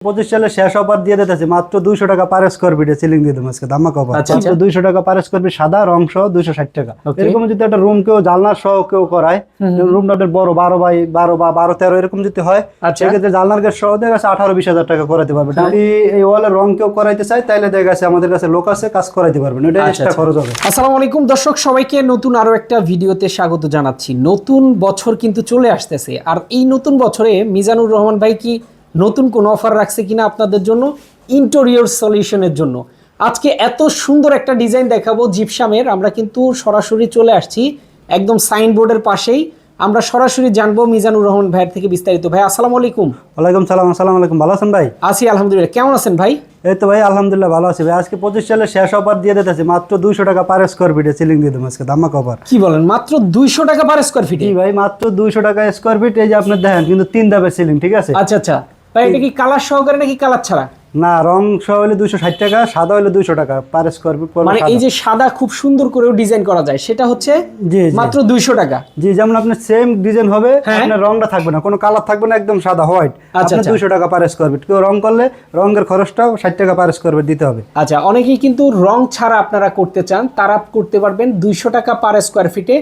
পঁচিশ সালে শেষ অফার দিয়ে দিতেছে মাত্র দুইশো টাকা পার স্কোয়ার ফিটে সিলিং দিয়ে দেবো আজকে দামা কভার আচ্ছা, মাত্র আচ্ছা। দুইশো টাকা পার স্কোয়ার ফিট সাদা রং সহ দুইশো ষাট টাকা এরকম যদি একটা রুম কেউ জানলার সহ কেউ করায় রুমটা বড় বারো বাই বারো বা বারো তেরো এরকম যদি হয় আচ্ছা। সেক্ষেত্রে জানলার গেট সহ দেখা গেছে আঠারো বিশ হাজার টাকা করাতে পারবে হ্যাঁ। যদি এই ওয়ালের রং কেউ করাইতে চায় তাহলে দেখা গেছে আমাদের কাছে লোক আছে কাজ করাইতে পারবেন এটা এক্সট্রা। খরচ হবে আসসালামু আলাইকুম দর্শক সবাইকে নতুন আরও একটা ভিডিওতে স্বাগত জানাচ্ছি নতুন বছর কিন্তু চলে আসতেছে আর এই নতুন বছরে মিজানুর রহমান ভাই কি নতুন কোন অফার রাখছে কিনা আপনাদের জন্য ইন্টেরিয়র সলিউশনের জন্য। আজকে এত সুন্দর একটা ডিজাইন দেখাবো জিপসামের আমরা কিন্তু সরাসরি চলে আসছি একদম সাইনবোর্ডের পাশেই। আমরা সরাসরি জানব মিজানুর রহমান ভাইয়ের থেকে বিস্তারিত। ভাই আসসালামু আলাইকুম। ওয়ালাইকুম সালাম আসসালামু আলাইকুম। ভালো আছেন ভাই? আছি আলহামদুলিল্লাহ। কেমন আছেন ভাই? এই তো ভাই আলহামদুলিল্লাহ ভালো আছি ভাই। আজকে পঁচিশ সালে শেষ অফার দিয়ে দিতেছে। মাত্র দুইশো টাকা পার স্কোয়ার ফিটে সিলিং দিয়ে দেবো আজকে দামা কভার কি বলেন মাত্র দুইশো টাকা পার স্কোয়ার ফিটে ভাই মাত্র দুইশো টাকা স্কোয়ার ফিট এই যে আপনার দেখেন কিন্তু তিন ধাপের সিলিং ঠিক আছে? আচ্ছা আচ্ছা। ভাই এটা কি কালার সহকারে নাকি কালার ছাড়া? না রং সহ হলে দুইশো ষাট টাকা সাদা হলে দুইশো টাকা পার স্কোয়ার ফিট মানে এই যে সাদা খুব সুন্দর করেও ডিজাইন করা যায় সেটা হচ্ছে মাত্র দুইশো টাকা। জি যেমন আপনার সেম ডিজাইন হবে হ্যাঁ। আপনার রংটা থাকবে না কোনো কালার থাকবে না একদম সাদা হোয়াইট আচ্ছা, আপনার আচ্ছা। দুইশো টাকা পার স্কোয়ার ফিট কেউ রং করলে রঙের খরচটাও ষাট টাকা পার স্কোয়ার ফিট দিতে হবে। আচ্ছা অনেকেই কিন্তু রং ছাড়া আপনারা করতে চান তারা করতে পারবেন দুইশো টাকা পার স্কোয়ার ফিটে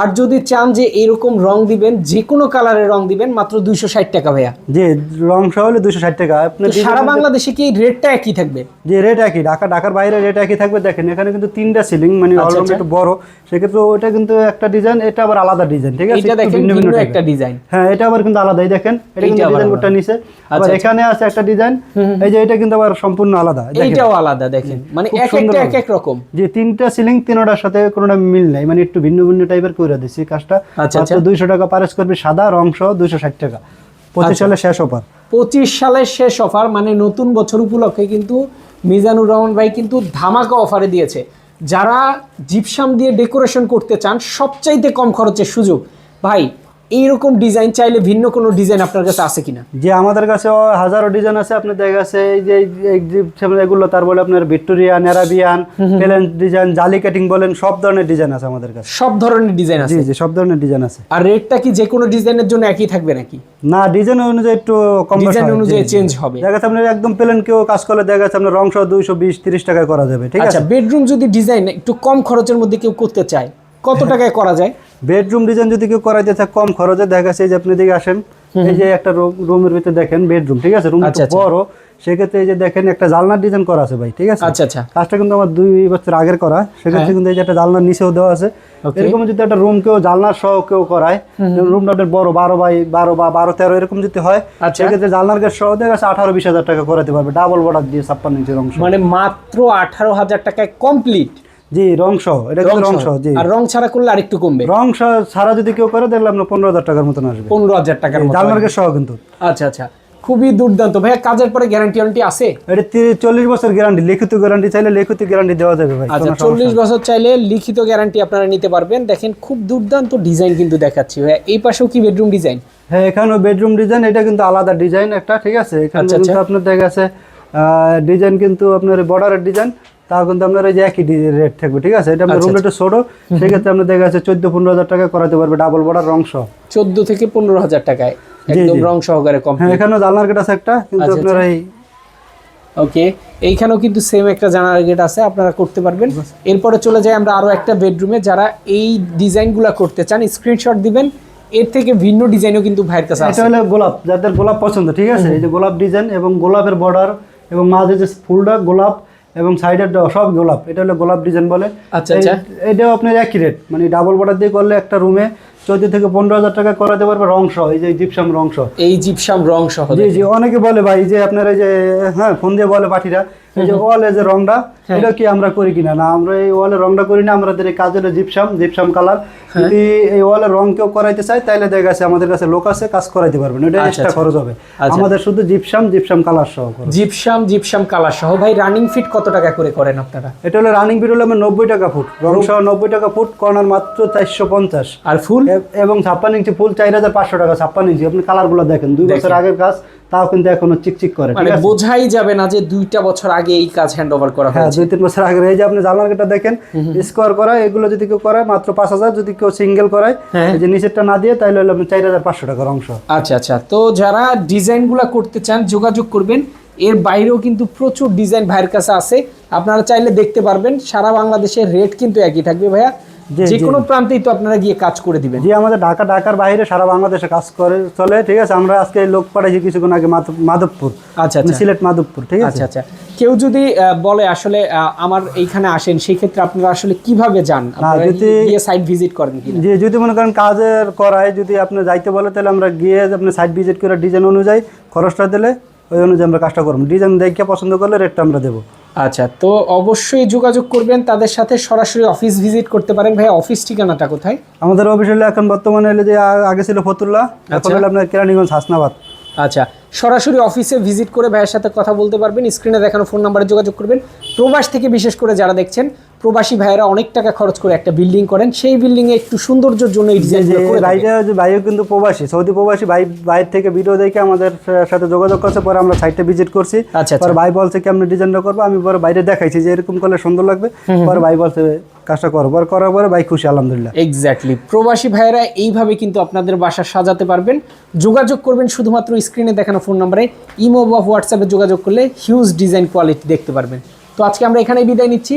আর যদি চান যে এরকম রং দিবেন যে কোনো কালারের রং দিবেন মাত্র দুইশো ষাট টাকা ভাইয়া। জি রং সহ হলে দুইশো ষাট টাকা। আপনার সারা বাংলাদেশে কি রেটটা একই থাকবে? যে রেট একই। ঢাকা ঢাকার বাইরে রেট একই থাকবে। দেখেন এখানে কিন্তু তিনটা সিলিং মানে আচ্ছা, অলরেডি আচ্ছা। একটু বড়। সেক্ষেত্রে ওটা কিন্তু একটা ডিজাইন এটা আবার আলাদা ডিজাইন ঠিক আছে? এটা দেখেন ভিন্ন একটা ডিজাইন হ্যাঁ এটা আবার কিন্তু আলাদাই দেখেন? এটা কিন্তু ডিজাইন কোডটা নিচে। আবার আচ্ছা। এখানে আছে একটা ডিজাইন এই যে এটা কিন্তু আবার সম্পূর্ণ আলাদা এইটাও আলাদা দেখেন। মানে এক একটা এক এক রকম। যে তিনটা সিলিং তিনটার সাথে কোনোটা মিল নাই। মানে একটু ভিন্ন ভিন্ন টাইপের করে দিছি কাজটা। আচ্ছা, মাত্র দুইশো টাকা পারেস করবি সাদা রং সহ দুইশো ষাট টাকা। পঁচিশ আচ্ছা। সালে শেষ অফার পঁচিশ সালের শেষ অফার মানে নতুন বছর উপলক্ষে কিন্তু মিজানুর রহমান ভাই কিন্তু ধামাকা অফারে দিয়েছে। যারা জিপসাম দিয়ে ডেকোরেশন করতে চান সবচাইতে কম খরচের সুযোগ। ভাই এইরকম ডিজাইন চাইলে ভিন্ন কোনো ডিজাইন আপনার কাছে আছে কিনা? যে আমাদের কাছে হাজারো ডিজাইন আছে আপনার দেখা গেছে এই যে এগুলো তার বলে আপনার ভিক্টোরিয়া নেরাবিয়ান প্লেন ডিজাইন জালি কাটিং বলেন সব ধরনের ডিজাইন আছে আমাদের কাছে। সব ধরনের ডিজাইন আছে? জি সব ধরনের ডিজাইন আছে। আর রেটটা কি যে কোনো ডিজাইনের জন্য একই থাকবে নাকি? না ডিজাইন অনুযায়ী একটু কম ডিজাইন অনুযায়ী জি, জি। চেঞ্জ হবে। দেখা যাচ্ছে আপনার একদম প্লেন কেউ কাজ করলে দেখা যাচ্ছে আপনার রং সহ দুইশো বিশ তিরিশ টাকায় করা যাবে ঠিক আচ্ছা আছে? বেডরুম যদি ডিজাইন একটু কম খরচের মধ্যে কেউ করতে চায় কত টাকায় করা যায়? বেডরুম ডিজাইন যদি কেউ করাইতে চায় কম খরচে দেখা যাচ্ছে এই যে আপনি দিকে আসেন এই যে একটা রুমের ভিতরে দেখেন বেডরুম ঠিক আছে? রুম আচ্ছা, আচ্ছা। বড় সেক্ষেত্রে এই যে দেখেন একটা জালনার ডিজাইন করা আছে ভাই ঠিক আছে? আচ্ছা আচ্ছা। কাজটা কিন্তু আমার দুই বছর আগের করা সেক্ষেত্রে কিন্তু এই যে একটা জালনার নিচেও দেওয়া আছে। এরকম যদি একটা রুম কেউ জালনার সহ কেউ করায় রুমটা আপনার বড় বারো বাই বারো বা বারো তেরো এরকম যদি হয় আচ্ছা। সেক্ষেত্রে জালনার গেট সহ দেখা যাচ্ছে আঠারো বিশ হাজার টাকা করাতে পারবে ডাবল বর্ডার দিয়ে ছাপ্পান্ন ইঞ্চির অংশ। মানে মাত্র আঠারো হাজার টাকায় কমপ্লিট জি রং সহ এটা কিন্তু রং সহ। জি। আর রং ছাড়া করলে আরেকটু কমবে? রং সহ ছাড়া যদি কেউ করে দেখলে আপনার পনেরো হাজার টাকার মতন আসবে। পনেরো হাজার টাকার মতো জালনার সহ কিন্তু। আচ্ছা আচ্ছা। খুবই দুর্দান্ত। ভাইয়া কাজের পরে গ্যারান্টি ওয়ারেন্টি আছে? এটা চল্লিশ বছর গ্যারান্টি লিখিত গ্যারান্টি চাইলে লিখিত গ্যারান্টি দেওয়া যাবে ভাই আচ্ছা চল্লিশ বছর চাইলে লিখিত গ্যারান্টি আপনারা নিতে পারবেন। দেখেন খুব দুর্দান্ত ডিজাইন কিন্তু দেখাচ্ছি ভাইয়া। এই পাশেও কি বেডরুম ডিজাইন হ্যাঁ এখানেও বেডরুম ডিজাইন এটা কিন্তু আলাদা ডিজাইন একটা ঠিক আছে? এখানে আচ্ছা, কিন্তু আচ্ছা। আপনার দেখা গেছে ডিজাইন কিন্তু আপনার বর্ডারের ডিজাইন তাও কিন্তু আপনার এই যে একই রেট থাকবে ঠিক আছে? এটা আপনার আচ্ছা, রুম একটু ছোট সেক্ষেত্রে আপনার দেখা যাচ্ছে চোদ্দ পনেরো হাজার টাকা করাতে পারবে ডাবল বর্ডার রং সহ। চোদ্দ থেকে পনেরো হাজার টাকায় একদম রং সহকারে কম হ্যাঁ এখানেও জানলার গেট আছে একটা কিন্তু আচ্ছা, আপনার এই ওকে এইখানেও কিন্তু সেম একটা জানালা গেট আছে আপনারা করতে পারবেন। এরপরে চলে যাই আমরা আরও একটা বেডরুমে যারা এই ডিজাইনগুলো করতে চান স্ক্রিনশট দিবেন। এর থেকে ভিন্ন ডিজাইনও কিন্তু ভাইয়ের কাছে এটা হলো গোলাপ যাদের গোলাপ পছন্দ ঠিক আছে? এই যে গোলাপ ডিজাইন এবং গোলাপের বর্ডার এবং মাঝে যে ফুলটা গোলাপ এবং সাইডের সব গোলাপ এটা হলো গোলাপ ডিজাইন বলে আচ্ছা, আচ্ছা। এটাও আপনার একই রেট মানে ডাবল বর্ডার দিয়ে করলে একটা রুমে চোদ্দ থেকে পনেরো হাজার টাকা করাতে পারবে রং সহ এই যে জিপসাম রং সহ। এই জিপসাম রং সহ জি জি অনেকে বলে ভাই যে আপনার এই যে হ্যাঁ ফোন দিয়ে বলে পাঠিরা এই যে ওয়ালে যে রংটা হ্যাঁ। এটা কি আমরা করি কিনা? না আমরা এই ওয়ালে রংটা করি না আমাদের এই কাজের জিপসাম জিপসাম কালার। যদি এই ওয়ালে রং কেউ করাইতে চায় তাহলে দেখা গেছে আমাদের কাছে লোক আছে কাজ করাইতে পারবেন এটা আচ্ছা, এক্সট্রা আচ্ছা। খরচ হবে। আচ্ছা। আমাদের শুধু জিপসাম জিপসাম কালার সহ। জিপসাম জিপসাম কালার সহ। ভাই রানিং ফিট কত টাকা করে করেন আপনারা? এটা হলো রানিং ফিট হলো আমার নব্বই টাকা ফুট রং সহ নব্বই টাকা ফুট কর্নার মাত্র চারশো পঞ্চাশ। আর ফুল? এবং ছাপ্পান্ন ইঞ্চি ফুল চার হাজার পাঁচশো টাকা ছাপ্পান্ন ইঞ্চি। আপনি কালারগুলো দেখেন দুই বছর আগের কাজ তাও কিন্তু এখনও চিকচিক করে মানে বোঝাই যাবে না যে দুইটা বছর আগে এই কাজ হ্যান্ড ওভার করা হ্যাঁ হয়েছে। দুই তিন বছর আগে এই যে আপনি জানলার গেটটা দেখেন স্কোয়ার করা এগুলো যদি কেউ করায় মাত্র পাঁচ হাজার যদি কেউ সিঙ্গেল করায় হ্যাঁ। এই যে নিচেরটা না দিয়ে তাহলে হলো আপনি চার হাজার পাঁচশো টাকার অংশ। আচ্ছা আচ্ছা। তো যারা ডিজাইনগুলো করতে চান যোগাযোগ করবেন। এর বাইরেও কিন্তু প্রচুর ডিজাইন ভাইয়ের কাছে আছে। আপনারা চাইলে দেখতে পারবেন সারা বাংলাদেশের রেট কিন্তু একই থাকবে ভাইয়া। যে। কোনো প্রান্তেই তো আপনারা গিয়ে কাজ করে দিবেন। যে আমাদের ঢাকা ঢাকার বাইরে সারা বাংলাদেশে কাজ করে চলে ঠিক আছে? আমরা আজকে লোক পাঠাইছি কিছুক্ষণ আগে মাধবপুর। আচ্ছা মানে আচ্ছা। সিলেট মাধবপুর ঠিক আছে? আচ্ছা আচ্ছা। কেউ যদি বলে আসলে আমার এইখানে আসেন সেই ক্ষেত্রে আপনারা আসলে কীভাবে যান? যদি- সাইট ভিজিট করেন যে যদি মনে করেন কাজের করায় যদি আপনি যাইতে বলে তাহলে আমরা গিয়ে আপনি সাইট ভিজিট করে ডিজাইন অনুযায়ী খরচটা দিলে ওই অনুযায়ী আমরা কাজটা করব। ডিজাইন দেখে পছন্দ করলে রেটটা আমরা দেবো। আচ্ছা তো অবশ্যই যোগাযোগ করবেন তাদের সাথে সরাসরি অফিস ভিজিট করতে পারেন। ভাই অফিস ঠিকানাটা কোথায়? আমাদের অফিস হলে এখন বর্তমানে হলে যে আগে ছিল ফতুল্লা এখন আচ্ছা। হলে আপনার কেরানীগঞ্জ হাসনাবাদ। আচ্ছা সরাসরি অফিসে ভিজিট করে ভাইয়ের সাথে কথা বলতে পারবেন। স্ক্রিনে দেখানো ফোন নাম্বারে যোগাযোগ করবেন। প্রবাস থেকে বিশেষ করে যারা দেখছেন প্রবাসী ভাইয়েরা অনেক টাকা খরচ করে একটা বিল্ডিং করেন। সেই বিল্ডিং এ একটু সৌন্দর্যের জন্য। ভাইটা ভাইও কিন্তু প্রবাসী সৌদি প্রবাসী ভাই বাইরে থেকে ভিডিও দেখে আমাদের সাথে যোগাযোগ করছে পরে আমরা সাইটটা ভিজিট করছি। আচ্ছা, পরে ভাই বলছে কি আমরা ডিজাইনটা করব আমি পরে বাইরে দেখাইছি যে এরকম করলে সুন্দর লাগবে। পরে ভাই বলছে কাজটা করো। পরে করার পরে ভাই খুশি আলহামদুলিল্লাহ। এক্স্যাক্টলি প্রবাসী ভাইয়েরা এইভাবে কিন্তু আপনাদের বাসা সাজাতে পারবেন। যোগাযোগ করবেন শুধুমাত্র স্ক্রিনে দেখানো ফোন নম্বরে ইমো বা হোয়াটসঅ্যাপে যোগাযোগ করলে হিউজ ডিজাইন কোয়ালিটি দেখতে পারবেন। তো আজকে আমরা এখানেই বিদায় নিচ্ছি।